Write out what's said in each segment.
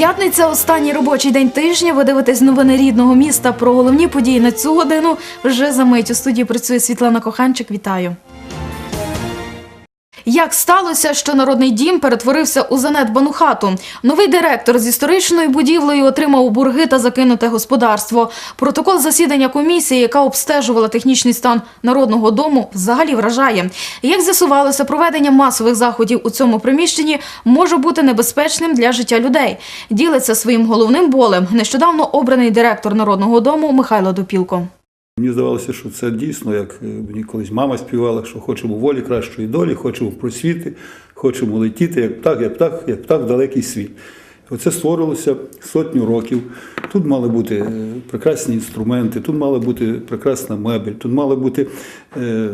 П'ятниця, останній робочий день тижня. Ви дивитесь новини рідного міста про головні події на цю годину. Вже за мить у студії працює Світлана Коханчик. Вітаю. Як сталося, що народний дім перетворився у занедбану хату? Новий директор з історичною будівлею отримав борги та закинуте господарство. Протокол засідання комісії, яка обстежувала технічний стан народного дому, взагалі вражає. Як з'ясувалося, проведення масових заходів у цьому приміщенні може бути небезпечним для життя людей. Ділиться своїм головним болем нещодавно обраний директор народного дому Михайло Допілко. Мені здавалося, що це дійсно, як е, мені колись мама співала, що хочемо волі кращої долі, хочемо просвіти, хочемо летіти, як птах, як птах, як птах в далекий світ. Оце створилося сотню років. Тут мали бути е, прекрасні інструменти, тут мала бути прекрасна мебель, тут мала бути е,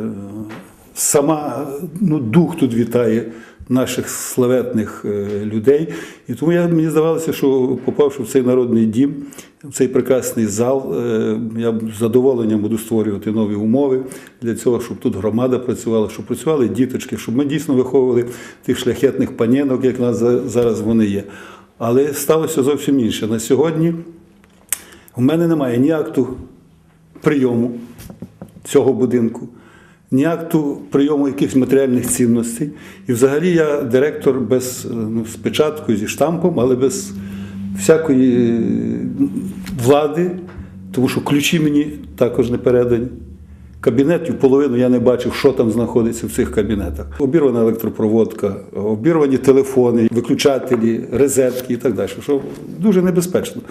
сама ну, дух тут вітає наших славетних е, людей. І тому я, мені здавалося, що попавши в цей народний дім, в цей прекрасний зал, е, я з задоволенням буду створювати нові умови для цього, щоб тут громада працювала, щоб працювали діточки, щоб ми дійсно виховували тих шляхетних панінок, як в нас зараз вони є. Але сталося зовсім інше. На сьогодні у мене немає ні акту прийому цього будинку, ні акту прийому якихось матеріальних цінностей. І взагалі я директор без е, ну, з печаткою, зі штампом, але без всякої е, влади, тому що ключі мені також не передані. Кабінетів половину я не бачив, що там знаходиться в цих кабінетах. Обірвана електропроводка, обірвані телефони, виключателі, розетки і так далі, що дуже небезпечно.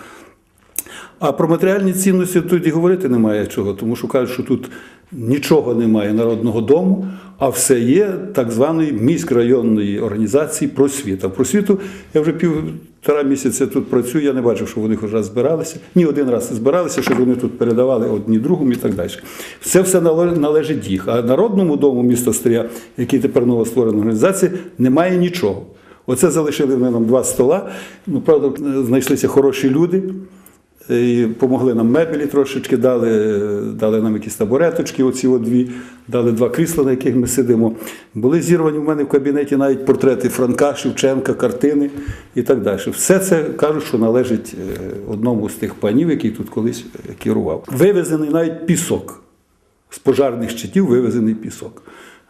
А про матеріальні цінності тут і говорити немає чого, тому що кажуть, що тут нічого немає народного дому, а все є так званої міськрайонної організації просвіта. Просвіту я вже півтора місяця тут працюю, я не бачив, що вони хоч збиралися. Ні один раз збиралися, щоб вони тут передавали одні другому і так далі. Це все належить їх. А народному дому міста Стрия, який тепер новостворена організація, немає нічого. Оце залишили вони нам два стола. Ну, правда, знайшлися хороші люди. І помогли нам мебелі трошечки, дали, дали нам якісь табуреточки, оці от дві, дали два крісла, на яких ми сидимо. Були зірвані в мене в кабінеті навіть портрети Франка, Шевченка, картини і так далі. Все це кажуть, що належить е, одному з тих панів, який тут колись е, керував. Вивезений навіть пісок. З пожарних щитів вивезений пісок.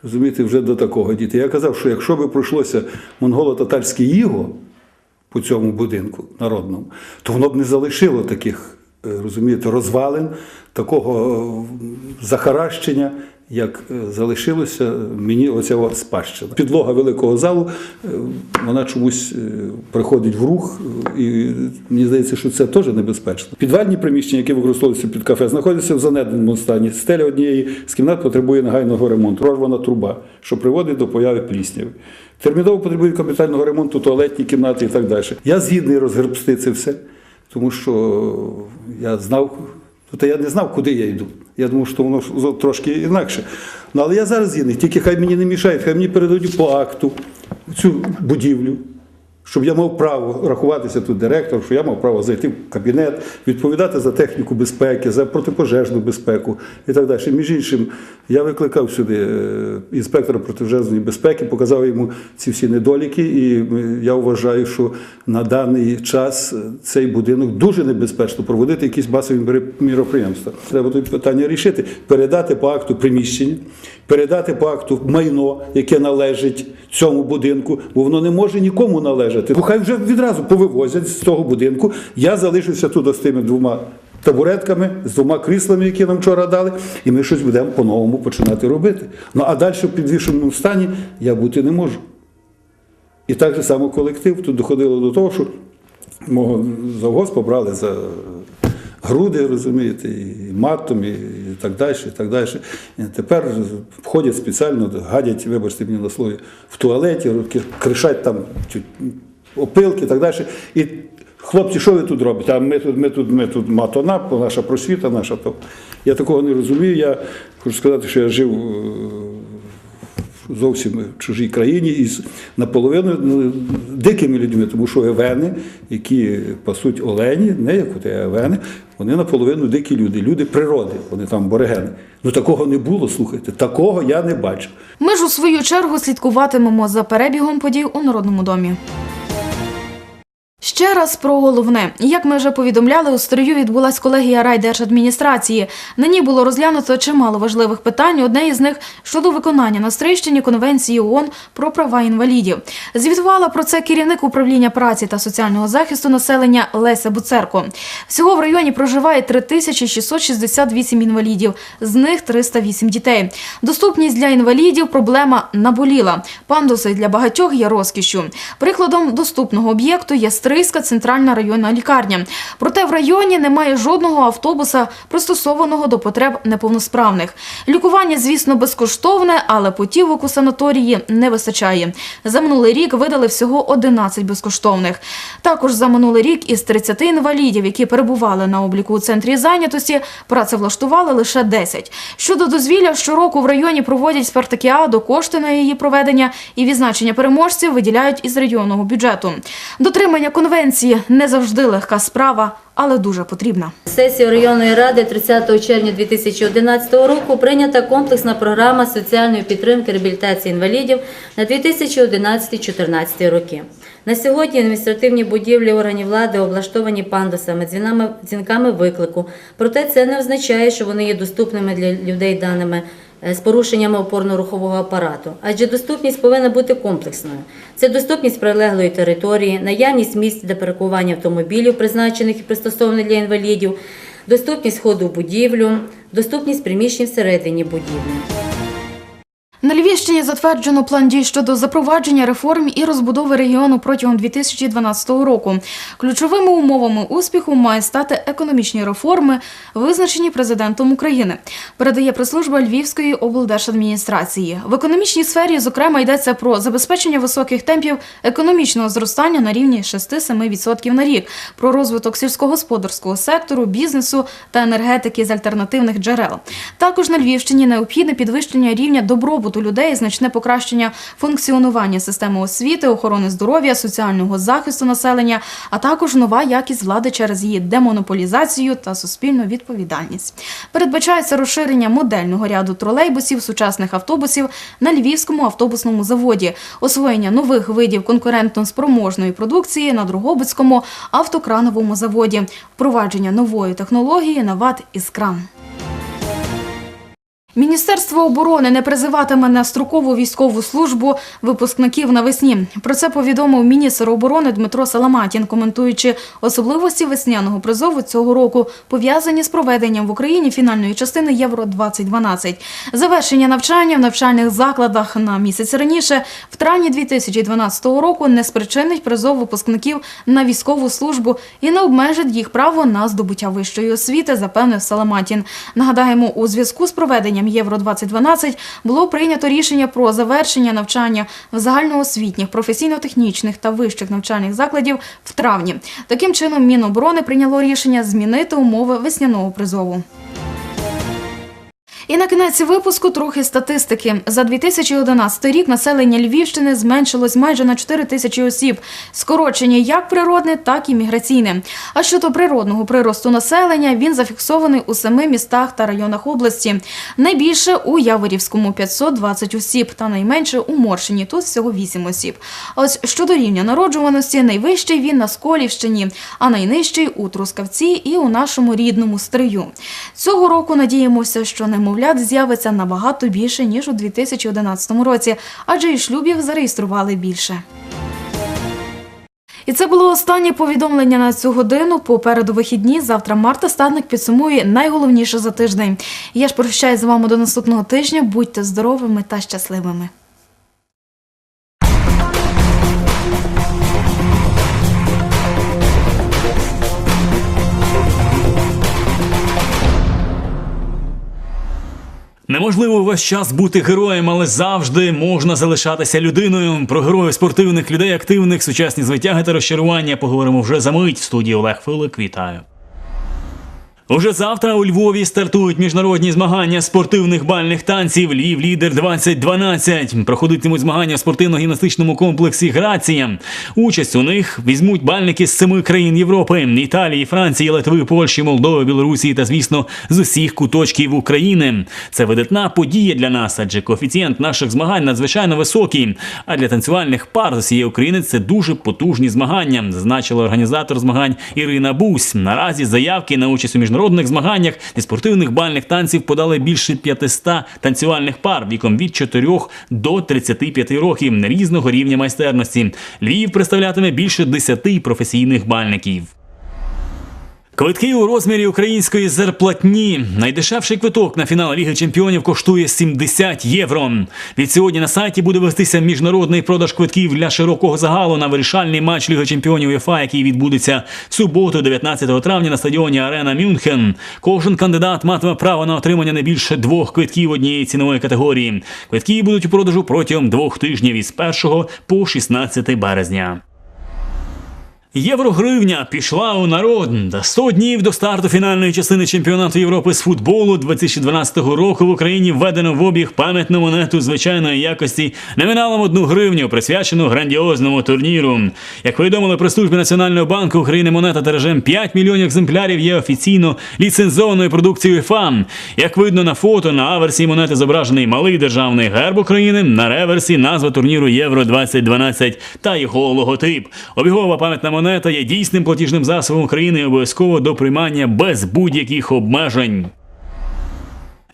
Розумієте, вже до такого діти. Я казав, що якщо би пройшлося монголо-татарське іго, по цьому будинку народному, то воно б не залишило таких, розумієте, розвалин, такого е, захаращення, як е, залишилося мені оця спадщина. Підлога великого залу, е, вона чомусь е, приходить в рух, е, і мені здається, що це теж небезпечно. Підвальні приміщення, які використовуються під кафе, знаходяться в занедбаному стані. Стеля однієї з кімнат потребує негайного ремонту. Рорвана труба, що приводить до появи плісняви. Терміново потребують капітального ремонту туалетні кімнати і так далі. Я згідний розгребсти це все, тому що я знав, та я не знав, куди я йду. Я думав, що воно трошки інакше. Ну, але я зараз згідний, тільки хай мені не мішають, хай мені передадуть по акту цю будівлю. Щоб я мав право рахуватися тут директором, що я мав право зайти в кабінет, відповідати за техніку безпеки, за протипожежну безпеку і так далі. Між іншим, я викликав сюди е, інспектора протипожежної безпеки, показав йому ці всі недоліки, і я вважаю, що на даний час е, цей будинок дуже небезпечно проводити якісь масові міроприємства. Треба тут питання рішити, передати по акту приміщення, передати по акту майно, яке належить цьому будинку, бо воно не може нікому належати. Бо Хай вже відразу повивозять з того будинку. Я залишився тут з тими двома табуретками, з двома кріслами, які нам вчора дали, і ми щось будемо по-новому починати робити. Ну а далі в підвішеному стані я бути не можу. І так же само колектив. Тут доходило до того, що мого завгоз побрали за груди, розумієте, і матом, і, так далі, і так далі. І тепер входять спеціально, гадять, вибачте мені на слові, в туалеті, кришать там опилки і так далі. І хлопці, що ви тут робите? А ми тут, ми тут, ми тут матонап, наша просвіта, наша. Я такого не розумію. Я хочу сказати, що я жив е, зовсім в чужій країні із наполовину ну, дикими людьми, тому що евени, які пасуть олені, не як от евени, вони наполовину дикі люди, люди природи, вони там борегени. Ну такого не було, слухайте, такого я не бачив. Ми ж у свою чергу слідкуватимемо за перебігом подій у Народному домі. Ще раз про головне. Як ми вже повідомляли, у Стрию відбулась колегія райдержадміністрації. На ній було розглянуто чимало важливих питань. Одне із них щодо виконання на Стрийщині Конвенції ООН про права інвалідів. Звітувала про це керівник управління праці та соціального захисту населення Леся Буцерко. Всього в районі проживає 3668 інвалідів, з них 308 дітей. Доступність для інвалідів проблема наболіла. Пандуси для багатьох є розкішшю. Прикладом доступного об'єкту є Стрийська центральна районна лікарня. Проте в районі немає жодного автобуса, пристосованого до потреб неповносправних. Лікування, звісно, безкоштовне, але путівок у санаторії не вистачає. За минулий рік видали всього 11 безкоштовних. Також за минулий рік із 30 інвалідів, які перебували на обліку у центрі зайнятості, працевлаштували лише 10. Щодо дозвілля, щороку в районі проводять спартакіаду, кошти на її проведення і відзначення переможців виділяють із районного бюджету. Дотримання конвенції не завжди легка справа, але дуже потрібна. Сесією районної ради 30 червня 2011 року прийнята комплексна програма соціальної підтримки реабілітації інвалідів на 2011-2014 роки. На сьогодні адміністративні будівлі органів влади облаштовані пандусами, дзвінами, дзвінками виклику. Проте це не означає, що вони є доступними для людей даними е, з порушеннями опорно-рухового апарату, адже доступність повинна бути комплексною. Це доступність прилеглої території, наявність місць для паркування автомобілів, призначених і пристосованих для інвалідів, доступність входу в будівлю, доступність приміщень всередині будівлі. На Львівщині затверджено план дій щодо запровадження реформ і розбудови регіону протягом 2012 року. Ключовими умовами успіху мають стати економічні реформи, визначені президентом України. Передає прес-служба Львівської облдержадміністрації. В економічній сфері, зокрема, йдеться про забезпечення високих темпів економічного зростання на рівні 6-7% на рік, про розвиток сільськогосподарського сектору, бізнесу та енергетики з альтернативних джерел. Також на Львівщині необхідне підвищення рівня добробуту людей, значне покращення функціонування системи освіти, охорони здоров'я, соціального захисту населення, а також нова якість влади через її демонополізацію та суспільну відповідальність. Передбачається розширення модельного ряду тролейбусів, сучасних автобусів на Львівському автобусному заводі, освоєння нових видів конкурентно спроможної продукції на Другобицькому автокрановому заводі, впровадження нової технології на ВАТ «Іскра». Міністерство оборони не призиватиме на строкову військову службу випускників навесні. Про це повідомив міністр оборони Дмитро Саламатін, коментуючи особливості весняного призову цього року, пов'язані з проведенням в Україні фінальної частини Євро 2012 Завершення навчання в навчальних закладах на місяць раніше, в травні 2012 року, не спричинить призов випускників на військову службу і не обмежить їх право на здобуття вищої освіти, запевнив Саламатін. Нагадаємо, у зв'язку з проведенням Євро 2012 було прийнято рішення про завершення навчання в загальноосвітніх, професійно-технічних та вищих навчальних закладів в травні. Таким чином, Міноборони прийняло рішення змінити умови весняного призову. І на кінець випуску трохи статистики. За 2011 рік населення Львівщини зменшилось майже на 4 тисячі осіб. Скорочення як природне, так і міграційне. А щодо природного приросту населення, він зафіксований у семи містах та районах області. Найбільше у Яворівському 520 осіб, та найменше у Моршині, тут всього 8 осіб. А ось щодо рівня народжуваності, найвищий він на Сколівщині, а найнижчий у Трускавці і у нашому рідному Стрию. Цього року надіємося, що немовлят з'явиться набагато більше, ніж у 2011 році, адже і шлюбів зареєстрували більше. І це було останнє повідомлення на цю годину. Попереду вихідні. Завтра Марта Стадник підсумує найголовніше за тиждень. Я ж прощаюсь з вами до наступного тижня. Будьте здоровими та щасливими. Неможливо весь час бути героєм, але завжди можна залишатися людиною. Про героїв спортивних людей, активних, сучасні звитяги та розчарування поговоримо вже за мить. В студії Олег Филик. Вітаю. Уже завтра у Львові стартують міжнародні змагання спортивних бальних танців Львів Лідер 2012. Проходитимуть змагання в спортивно-гімнастичному комплексі Грація. Участь у них візьмуть бальники з семи країн Європи: Італії, Франції, Литви, Польщі, Молдови, Білорусі та, звісно, з усіх куточків України. Це видатна подія для нас, адже коефіцієнт наших змагань надзвичайно високий. А для танцювальних пар з усієї України це дуже потужні змагання, зазначила організатор змагань Ірина Бусь. Наразі заявки на участь у міжнародних змаганнях і спортивних бальних танців подали більше 500 танцювальних пар віком від 4 до 35 років різного рівня майстерності. Львів представлятиме більше 10 професійних бальників. Квитки у розмірі української зарплатні. Найдешевший квиток на фінал Ліги Чемпіонів коштує 70 євро. Від сьогодні на сайті буде вестися міжнародний продаж квитків для широкого загалу на вирішальний матч Ліги Чемпіонів УЄФА, який відбудеться суботу, 19 травня на стадіоні Арена Мюнхен. Кожен кандидат матиме право на отримання не більше двох квитків однієї цінової категорії. Квитки будуть у продажу протягом двох тижнів із 1 по 16 березня. Єврогривня пішла у народ. За 100 днів до старту фінальної частини чемпіонату Європи з футболу 2012 року в Україні введено в обіг пам'ятну монету звичайної якості номіналом одну гривню, присвячену грандіозному турніру. Як повідомили при службі Національного банку України, монета тиражем 5 мільйонів екземплярів є офіційно ліцензованою продукцією ФАМ. Як видно на фото, на аверсі монети зображений малий державний герб України, на реверсі назва турніру Євро 2012 та його логотип. Обігова пам'ятна монета є дійсним платіжним засобом України обов'язково до приймання без будь-яких обмежень.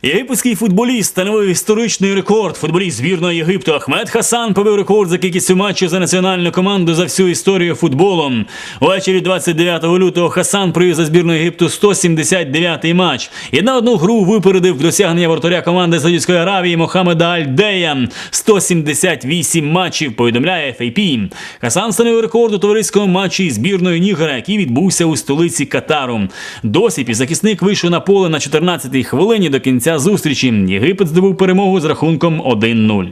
Єгипетський футболіст встановив історичний рекорд. Футболіст збірної Єгипту Ахмед Хасан побив рекорд за кількістю матчів за національну команду за всю історію футболу. Увечері 29 лютого Хасан провів за збірну Єгипту 179-й матч. І на одну гру випередив досягнення вратаря команди Саудівської Аравії Мохамеда Аль-Дея. 178 матчів, повідомляє FAP. Хасан встановив рекорд у товариському матчі із збірною Нігера, який відбувся у столиці Катару. Досі півзахисник вийшов на поле на 14-й хвилині до кінця зустрічі. Єгипет здобув перемогу з рахунком 1-0.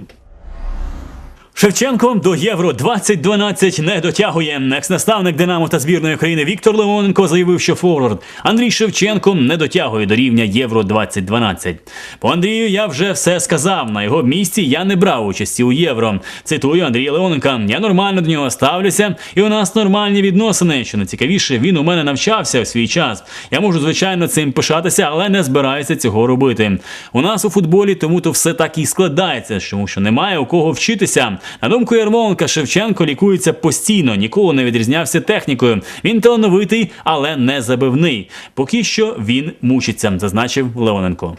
Шевченко до Євро 2012 не дотягує. Екс-наставник Динамо та збірної країни Віктор Леоненко заявив, що форвард Андрій Шевченко не дотягує до рівня Євро 2012. По Андрію я вже все сказав. На його місці я не брав участі у євро. Цитую Андрія Леоненка. Я нормально до нього ставлюся, і у нас нормальні відносини. Що найцікавіше, він у мене навчався в свій час. Я можу звичайно цим пишатися, але не збираюся цього робити. У нас у футболі тому то все так і складається, тому що немає у кого вчитися. На думку Ярмоленка, Шевченко лікується постійно, ніколи не відрізнявся технікою. Він талановитий, але не забивний. Поки що він мучиться, зазначив Леоненко.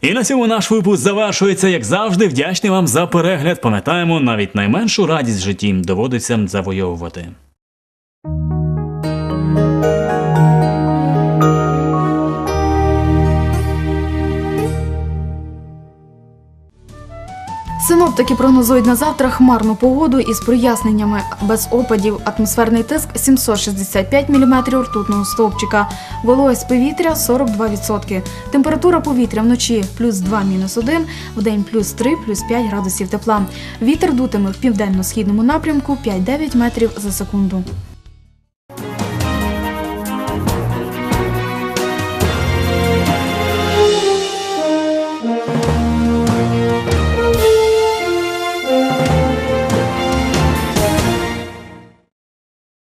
І на цьому наш випуск завершується, як завжди. Вдячний вам за перегляд. Пам'ятаємо, навіть найменшу радість в житті доводиться завойовувати. Синоптики прогнозують на завтра хмарну погоду із проясненнями без опадів. Атмосферний тиск 765 мм ртутного стовпчика. Вологість повітря 42%. Температура повітря вночі плюс 2 мінус 1, вдень плюс 3, плюс 5 градусів тепла. Вітер дутиме в південно-східному напрямку 5-9 метрів за секунду.